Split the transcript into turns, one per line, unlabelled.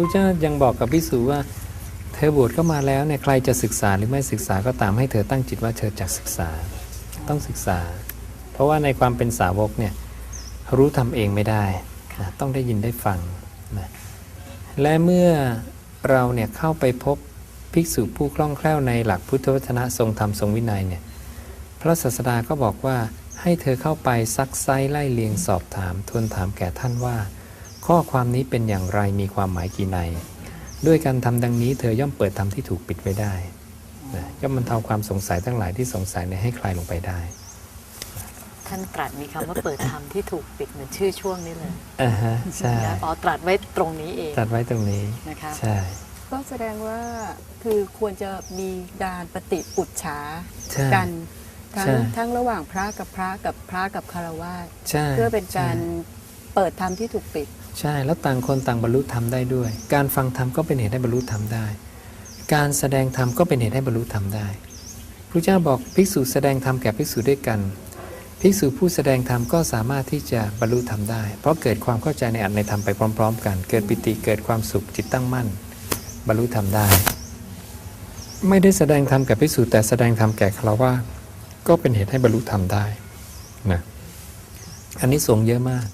ระเจ้ายังบอกกับพิสูว่า เธอบวชเข้ามาแล้วเนี่ยใครจะศึกษาหรือไม่ศึกษาก็ตามให้เธอตั้งจิตว่าเธอจะศึกษาต้องศึกษา เพราะว่าในความเป็นสาวกเนี่ยรู้ทำเองไม่ได้นะต้องได้ยินได้ฟังนะและเมื่อเราเนี่ยเข้าไปพบภิกษุผู้คล่องแคล่วในหลักพุทธวจนะทรงธรรมทรงวินัยเนี่ยพระศาสดาก็บอกว่าให้เธอเข้าไปซักไซไล่เลียงสอบถามทวนถามแก่ท่านว่า ข้อความนี้เป็นอย่างไรมีความหมายกี่ใน ด้วยการทำดังนี้เธอย่อมเปิดธรรมที่ถูกปิดไว้ได้นะย่อมบรรเทาความสงสัยทั้งหลายที่สงสัยในยให้คลายลงไปได้
ท่านตรัสมีคำว่าเปิดธรรมที่ถูกปิดเหมือนชื่อช่วงนี้เลย
อ่าฮะใช่
นะอ๋อตรัสไว้ตรงนี้เอง
ตัดไว้ตรงนี้
นะคะ
ใช่
ก็แสดงว่าคือควรจะมีการปฏิปุจฉา
ใช่
กันทั้ง
ใช่
ทั้งระหว่างพระกับพระกับพระกับคารวะ
ใช่
เพื่อเป็นการ
ใช่
เปิดธรรมที่ถูกปิด
ใช่แล้วต่างคนต่างบรรลุธรรมได้ด้วย การฟังธรรมก็เป็นเหตุให้บรรลุธรรมได้ การแสดงธรรมก็เป็นเหตุให้บรรลุธรรมได้พระเจ้าบอกภิกษุแสดงธรรมแก่ภิกษุด้วยกัน ภิกษุผู้แสดงธรรมก็สามารถที่จะบรรลุธรรมได้ เพราะเกิดความเข้าใจในอัตในธรรมไปพร้อม ๆ กัน เกิดปิติเกิดความสุขจิตตั้งมั่น บรรลุธรรมได้ ไม่ได้แสดงธรรมแก่ภิกษุแต่แสดงธรรมแก่ฆราวาสก็เป็นเหตุให้บรรลุธรรมได้นะอันนี้สงเยอะมาก